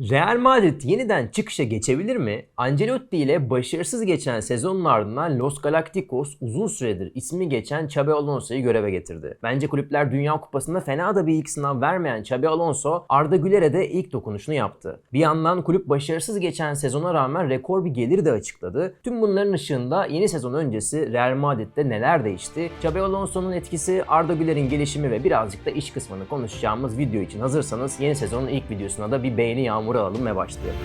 Real Madrid yeniden çıkışa geçebilir mi? Ancelotti ile başarısız geçen sezonun ardından Los Galacticos uzun süredir ismi geçen Xabi Alonso'yu göreve getirdi. Bence kulüpler Dünya Kupası'nda fena da bir ilk sınav vermeyen Xabi Alonso Arda Güler'e de ilk dokunuşunu yaptı. Bir yandan kulüp başarısız geçen sezona rağmen rekor bir gelir de açıkladı. Tüm bunların ışığında yeni sezon öncesi Real Madrid'de neler değişti? Xabi Alonso'nun etkisi, Arda Güler'in gelişimi ve birazcık da iş kısmını konuşacağımız video için hazırsanız yeni sezonun ilk videosuna da bir beğeni yağmuru alalım ve başlayalım.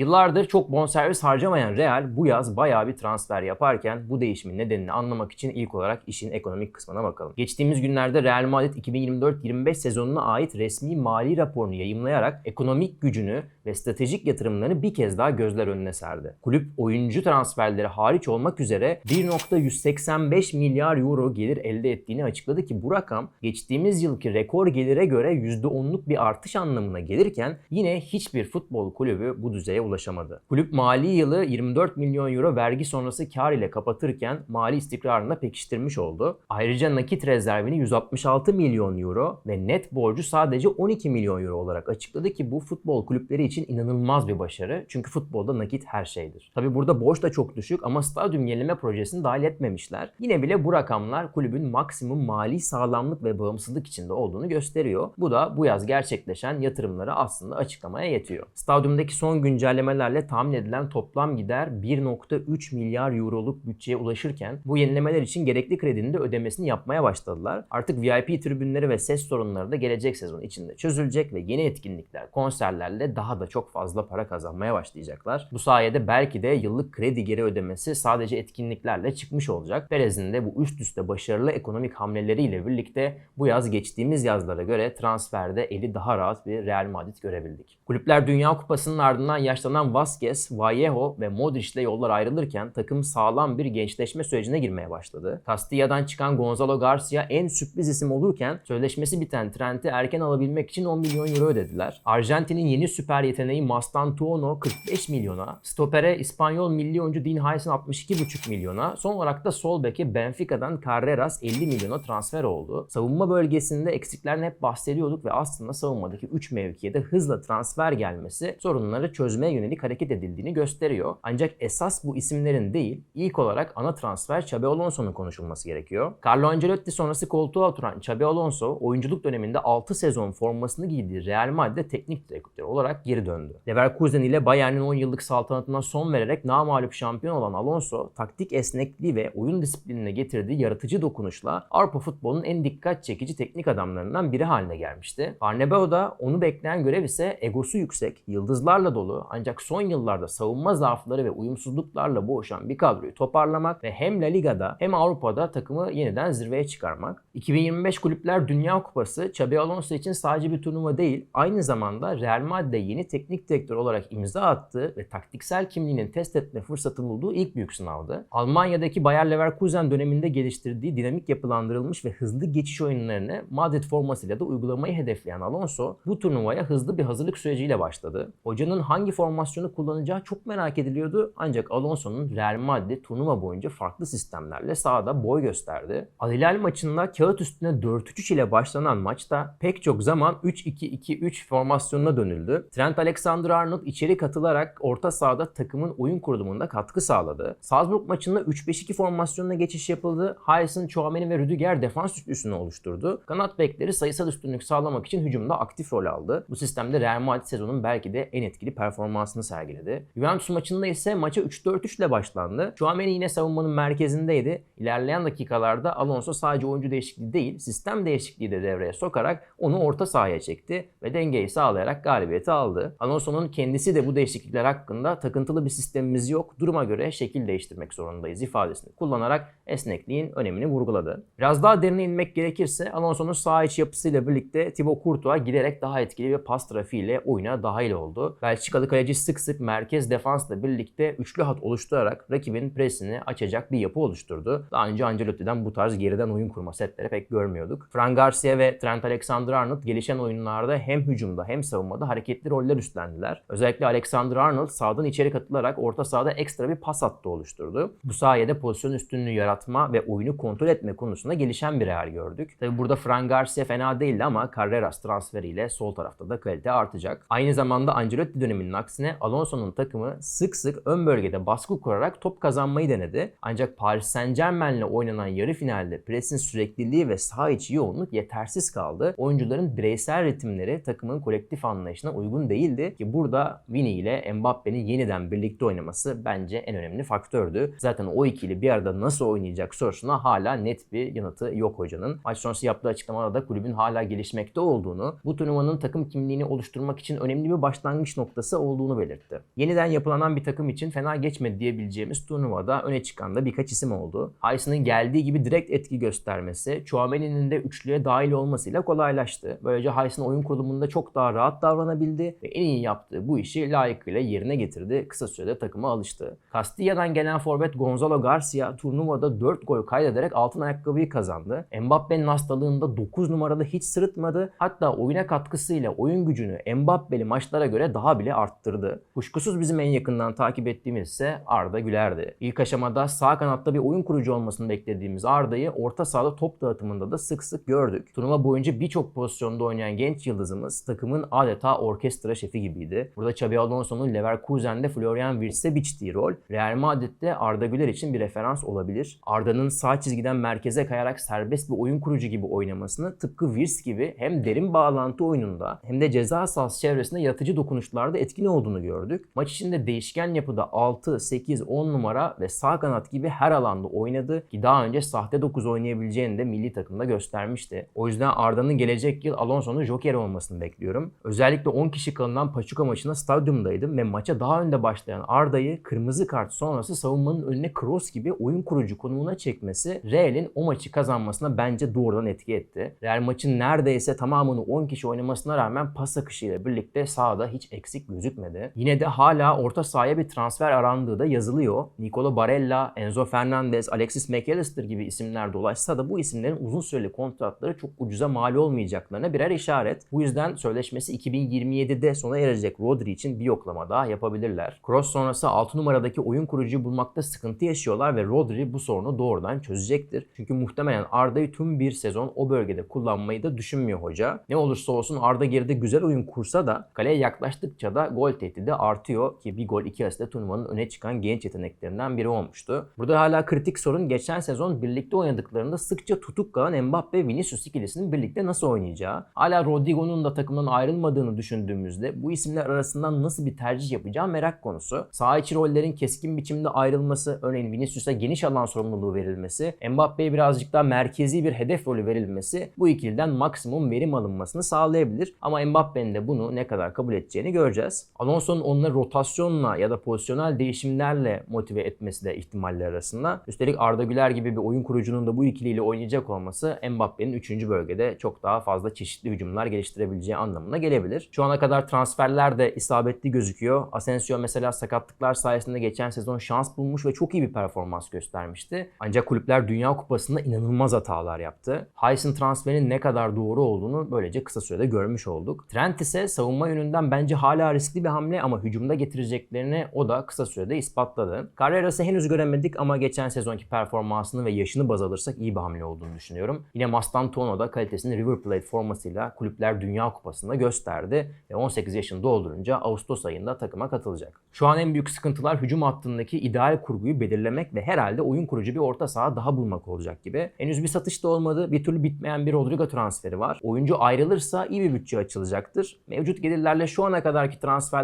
Yıllardır çok bonservis harcamayan Real bu yaz bayağı bir transfer yaparken bu değişimin nedenini anlamak için ilk olarak işin ekonomik kısmına bakalım. Geçtiğimiz günlerde Real Madrid 2024-25 sezonuna ait resmi mali raporunu yayımlayarak ekonomik gücünü ve stratejik yatırımlarını bir kez daha gözler önüne serdi. Kulüp oyuncu transferleri hariç olmak üzere 1.185 milyar euro gelir elde ettiğini açıkladı ki bu rakam geçtiğimiz yılki rekor gelire göre %10'luk bir artış anlamına gelirken yine hiçbir futbol kulübü bu düzeye ulaşamadı. Kulüp mali yılı 24 milyon euro vergi sonrası kar ile kapatırken mali istikrarını da pekiştirmiş oldu. Ayrıca nakit rezervini 166 milyon euro ve net borcu sadece 12 milyon euro olarak açıkladı ki bu futbol kulüpleri için inanılmaz bir başarı. Çünkü futbolda nakit her şeydir. Tabi burada borç da çok düşük ama stadyum yenileme projesini dahil etmemişler. Yine bile bu rakamlar kulübün maksimum mali sağlamlık ve bağımsızlık içinde olduğunu gösteriyor. Bu da bu yaz gerçekleşen yatırımları aslında açıklamaya yetiyor. Stadyumdaki son güncellemelerle tahmin edilen toplam gider 1.3 milyar euroluk bütçeye ulaşırken bu yenilemeler için gerekli kredinin de ödemesini yapmaya başladılar. Artık VIP tribünleri ve ses sorunları da gelecek sezon içinde çözülecek ve yeni etkinlikler, konserlerle daha da çok fazla para kazanmaya başlayacaklar. Bu sayede belki de yıllık kredi geri ödemesi sadece etkinliklerle çıkmış olacak. Perez'in de bu üst üste başarılı ekonomik hamleleriyle birlikte bu yaz geçtiğimiz yazlara göre transferde eli daha rahat bir Real Madrid görebildik. Kulüpler Dünya Kupası'nın ardından yaşlanan Vazquez, Vallejo ve Modric ile yollar ayrılırken takım sağlam bir gençleşme sürecine girmeye başladı. Castilla'dan çıkan Gonzalo Garcia en sürpriz isim olurken sözleşmesi biten Trent'i erken alabilmek için 10 milyon euro ödediler. Arjantin'in yeni süper yeteneği Mastantuono 45 milyona, stopere İspanyol milli oyuncu Dean Huyson 62,5 milyona, son olarak da sol beke Benfica'dan Carreras 50 milyona transfer oldu. Savunma bölgesinde eksiklerini hep bahsediyorduk ve aslında savunmadaki 3 mevkiye de hızla transfer gelmesi sorunları çözmeye yönelik hareket edildiğini gösteriyor. Ancak esas bu isimlerin değil, ilk olarak ana transfer Xabi Alonso'nun konuşulması gerekiyor. Carlo Ancelotti sonrası koltuğa oturan Xabi Alonso, oyunculuk döneminde 6 sezon formasını giydiği Real Madrid'de teknik direktör olarak geri döndü. Leverkusen ile Bayern'in 10 yıllık saltanatına son vererek namağlup şampiyon olan Alonso, taktik esnekliği ve oyun disiplinine getirdiği yaratıcı dokunuşla Avrupa futbolunun en dikkat çekici teknik adamlarından biri haline gelmişti. Barnebao'da onu bekleyen görev ise egosu yüksek, yıldızlarla dolu ancak son yıllarda savunma zaafları ve uyumsuzluklarla boğuşan bir kadroyu toparlamak ve hem La Liga'da hem Avrupa'da takımı yeniden zirveye çıkarmak. 2025 Kulüpler Dünya Kupası Xabi Alonso için sadece bir turnuva değil, aynı zamanda Real Madrid'de yeni teknik direktör olarak imza attığı ve taktiksel kimliğini test etme fırsatı bulduğu ilk büyük sınavdı. Almanya'daki Bayer Leverkusen döneminde geliştirdiği dinamik yapılandırılmış ve hızlı geçiş oyunlarını Madrid formasıyla da uygulamayı hedefleyen Alonso bu turnuvaya hızlı bir hazırlık süreciyle başladı. Hocanın hangi formasyonu kullanacağı çok merak ediliyordu ancak Alonso'nun Real Madrid turnuva boyunca farklı sistemlerle sahada boy gösterdi. Al maçında kağıt üstüne 4-3-3 ile başlanan maçta pek çok zaman 3-2-2-3 formasyonuna dönüldü. Trent Alexander-Arnold içeri katılarak orta sahada takımın oyun kurulumunda katkı sağladı. Salzburg maçında 3-5-2 formasyonuna geçiş yapıldı. Hayson, Chouameni ve Rüdiger defans üçlüsünü oluşturdu. Kanat bekleri sayısal üstünlük sağlamak için hücumda aktif rol aldı. Bu sistemde Real Madrid sezonun belki de en etkili performansını sergiledi. Juventus maçında ise maça 3-4-3 ile başlandı. Chouameni yine savunmanın merkezindeydi. İlerleyen dakikalarda Alonso sadece oyuncu değişikliği değil, sistem değişikliği de devreye sokarak onu orta sahaya çekti ve dengeyi sağlayarak galibiyeti aldı. Alonso'nun kendisi de bu değişiklikler hakkında takıntılı bir sistemimiz yok, duruma göre şekil değiştirmek zorundayız ifadesini kullanarak esnekliğin önemini vurguladı. Biraz daha derine inmek gerekirse Alonso'nun sağ iç yapısıyla birlikte Thibaut Courtois giderek daha etkili ve pas trafiğiyle oyuna dahil oldu. Belçikalı kaleci Kaleci sık sık merkez defansla birlikte üçlü hat oluşturarak rakibin presini açacak bir yapı oluşturdu. Daha önce Ancelotti'den bu tarz geriden oyun kurma setleri pek görmüyorduk. Fran Garcia ve Trent Alexander-Arnold gelişen oyunlarda hem hücumda hem savunmada hareketli roller üstlendiler. Özellikle Alexander-Arnold sağdan içeri katılarak orta sahada ekstra bir pas hattı oluşturdu. Bu sayede pozisyon üstünlüğü yaratma ve oyunu kontrol etme konusunda gelişen bir Real gördük. Tabi burada Fran Garcia fena değildi ama Carreras transferiyle sol tarafta da kalite artacak. Aynı zamanda Ancelotti döneminin aksine Alonso'nun takımı sık sık ön bölgede baskı kurarak top kazanmayı denedi. Ancak Paris Saint Germain'le oynanan yarı finalde presin sürekliliği ve saha içi yoğunluk yetersiz kaldı. Oyuncuların bireysel ritimleri takımın kolektif anlayışına uygun değildi ki burada Vini ile Mbappe'nin yeniden birlikte oynaması bence en önemli faktördü. Zaten o ikili bir arada nasıl oynayacak sorusuna hala net bir yanıtı yok hocanın. Maç sonrası yaptığı açıklamada da kulübün hala gelişmekte olduğunu, bu turnuvanın takım kimliğini oluşturmak için önemli bir başlangıç noktası olduğunu belirtti. Yeniden yapılanan bir takım için fena geçmedi diyebileceğimiz turnuvada öne çıkan da birkaç isim oldu. Hayson'ın geldiği gibi direkt etki göstermesi, Chouameni'nin de üçlüye dahil olmasıyla kolaylaştı. Böylece Hayson oyun kurulumunda çok daha rahat davranabildi ve en iyi yaptığı bu işi layıkıyla yerine getirdi. Kısa sürede takıma alıştı. Castilla'dan gelen forvet Gonzalo Garcia turnuvada 4 gol kaydederek altın ayakkabıyı kazandı. Mbappe'nin hastalığında 9 numaralı hiç sırıtmadı. Hatta oyuna katkısıyla oyun gücünü Mbappe'li maçlara göre daha bile arttırdı. Kuşkusuz bizim en yakından takip ettiğimiz ise Arda Güler'di. İlk aşamada sağ kanatta bir oyun kurucu olmasını beklediğimiz Arda'yı orta sahada top dağıtımında da sık sık gördük. Turnuva boyunca birçok pozisyonda oynayan genç yıldızımız takımın adeta orkestra şefi gibiydi. Burada Xabi Alonso'nun Leverkusen'de Florian Wirtz'e biçtiği rol Real Madrid'de Arda Güler için bir referans olabilir. Arda'nın sağ çizgiden merkeze kayarak serbest bir oyun kurucu gibi oynamasını tıpkı Wirtz gibi hem derin bağlantı oyununda hem de ceza sahası çevresinde yaratıcı dokunuşlarda etkin olduğunu gördük. Maç içinde değişken yapıda 6, 8, 10 numara ve sağ kanat gibi her alanda oynadı ki daha önce sahte 9 oynayabileceğini de milli takımda göstermişti. O yüzden Arda'nın gelecek yıl Alonso'nun joker olmasını bekliyorum. Özellikle 10 kişi kalınan Pachuca maçında stadyumdaydım ve maça daha önde başlayan Arda'yı kırmızı kart sonrası savunmanın önüne cross gibi oyun kurucu konumuna çekmesi Real'in o maçı kazanmasına bence doğrudan etki etti. Real maçın neredeyse tamamını 10 kişi oynamasına rağmen pas akışıyla birlikte sahada hiç eksik gözükmedi. Yine de hala orta sahaya bir transfer arandığı da yazılıyor. Nicolo Barella, Enzo Fernandez, Alexis McAllister gibi isimler dolaşsa da bu isimlerin uzun süreli kontratları çok ucuza mal olmayacaklarına birer işaret. Bu yüzden sözleşmesi 2027'de sona erecek Rodri için bir yoklama daha yapabilirler. Cross sonrası 6 numaradaki oyun kurucuyu bulmakta sıkıntı yaşıyorlar ve Rodri bu sorunu doğrudan çözecektir. Çünkü muhtemelen Arda'yı tüm bir sezon o bölgede kullanmayı da düşünmüyor hoca. Ne olursa olsun Arda geride güzel oyun kursa da kaleye yaklaştıkça da gol tehdidi artıyor ki bir gol iki asiste turnuvanın öne çıkan genç yeteneklerinden biri olmuştu. Burada hala kritik sorun geçen sezon birlikte oynadıklarında sıkça tutuk kalan Mbappe ve Vinicius ikilisinin birlikte nasıl oynayacağı. Hala Rodrigo'nun da takımdan ayrılmadığını düşündüğümüzde bu isimler arasından nasıl bir tercih yapacağı merak konusu. Sağ içi rollerin keskin biçimde ayrılması, örneğin Vinicius'a geniş alan sorumluluğu verilmesi, Mbappe'ye birazcık daha merkezi bir hedef rolü verilmesi bu ikiliden maksimum verim alınmasını sağlayabilir. Ama Mbappe'nin de bunu ne kadar kabul edeceğini göreceğiz. Alonso'nun onları rotasyonla ya da pozisyonel değişimlerle motive etmesi de ihtimaller arasında. Üstelik Arda Güler gibi bir oyun kurucunun da bu ikiliyle oynayacak olması Mbappe'nin 3. bölgede çok daha fazla çeşitli hücumlar geliştirebileceği anlamına gelebilir. Şu ana kadar transferler de isabetli gözüküyor. Asensio mesela sakatlıklar sayesinde geçen sezon şans bulmuş ve çok iyi bir performans göstermişti. Ancak kulüpler Dünya Kupası'nda inanılmaz hatalar yaptı. Hyson transferinin ne kadar doğru olduğunu böylece kısa sürede görmüş olduk. Trent ise savunma yönünden bence hala riskli bir hamle ama hücumda getireceklerini o da kısa sürede ispatladı. Carreras'ı henüz göremedik ama geçen sezonki performansını ve yaşını baz alırsak iyi bir hamle olduğunu düşünüyorum. Yine Mastantuono da kalitesini River Plate formasıyla Kulüpler Dünya Kupası'nda gösterdi ve 18 yaşını doldurunca Ağustos ayında takıma katılacak. Şu an en büyük sıkıntılar hücum hattındaki ideal kurguyu belirlemek ve herhalde oyun kurucu bir orta saha daha bulmak olacak gibi. Henüz bir satış da olmadı. Bir türlü bitmeyen bir Rodrigo transferi var. Oyuncu ayrılırsa iyi bir bütçe açılacaktır. Mevcut gelirlerle şu ana kadarki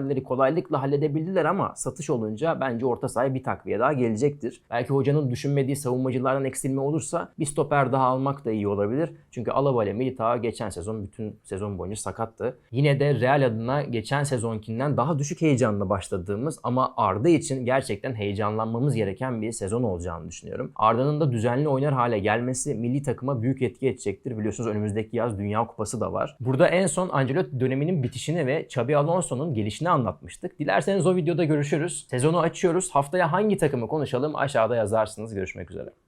transferleri kolaylıkla halledebildiler ama satış olunca bence orta sahaya bir takviye daha gelecektir. Belki hocanın düşünmediği savunmacılardan eksilme olursa bir stoper daha almak da iyi olabilir. Çünkü Alaba ile Militao geçen sezon bütün sezon boyunca sakattı. Yine de Real adına geçen sezonkinden daha düşük heyecanla başladığımız ama Arda için gerçekten heyecanlanmamız gereken bir sezon olacağını düşünüyorum. Arda'nın da düzenli oynar hale gelmesi milli takıma büyük etki edecektir. Biliyorsunuz önümüzdeki yaz Dünya Kupası da var. Burada en son Ancelotti döneminin bitişini ve Xabi Alonso'nun gelişini anlatmıştık. Dilerseniz o videoda görüşürüz. Sezonu açıyoruz. Haftaya hangi takımı konuşalım aşağıda yazarsınız. Görüşmek üzere.